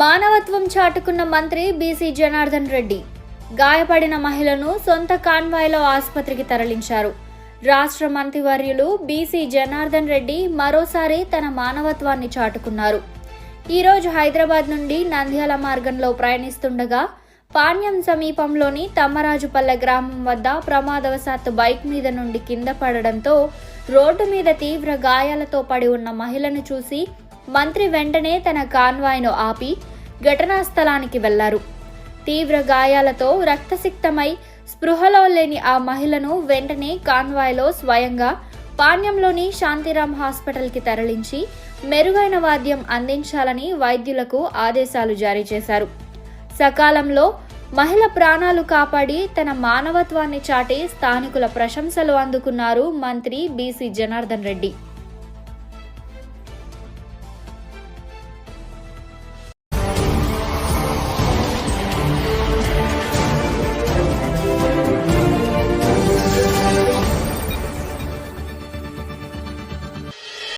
మానవత్వం చాటుకున్న మంత్రి బీసీ జనార్దన్ రెడ్డి. గాయపడిన మహిళను సొంత కాన్వాయ్లో ఆసుపత్రికి తరలించారు. రాష్ట్ర మంత్రివర్యులు బీసీ జనార్దన్ రెడ్డి మరోసారి తన మానవత్వాన్ని చాటుకున్నారు. ఈరోజు హైదరాబాద్ నుండి నంద్యాల మార్గంలో ప్రయాణిస్తుండగా పాణ్యం సమీపంలోని తమ్మరాజుపల్లె గ్రామం వద్ద ప్రమాదవశాత్తు బైక్ మీద నుండి కింద పడడంతో రోడ్డు మీద తీవ్ర గాయాలతో పడి ఉన్న మహిళను చూసి మంత్రి వెంటనే తన కాన్వాయ్ను ఆపి ఘటనా స్థలానికి వెళ్ళారు. తీవ్ర గాయాలతో రక్తసిక్తమై స్పృహలో లేని ఆ మహిళను వెంటనే కాన్వాయ్లో స్వయంగా పాణ్యంలోని శాంతిరామ్ హాస్పిటల్కి తరలించి మెరుగైన వాద్యం అందించాలని వైద్యులకు ఆదేశాలు జారీ చేశారు. సకాలంలో మహిళ ప్రాణాలు కాపాడి తన మానవత్వాన్ని చాటి స్థానికుల ప్రశంసలు అందుకున్నారు మంత్రి బీసీ జనార్దన్ రెడ్డి.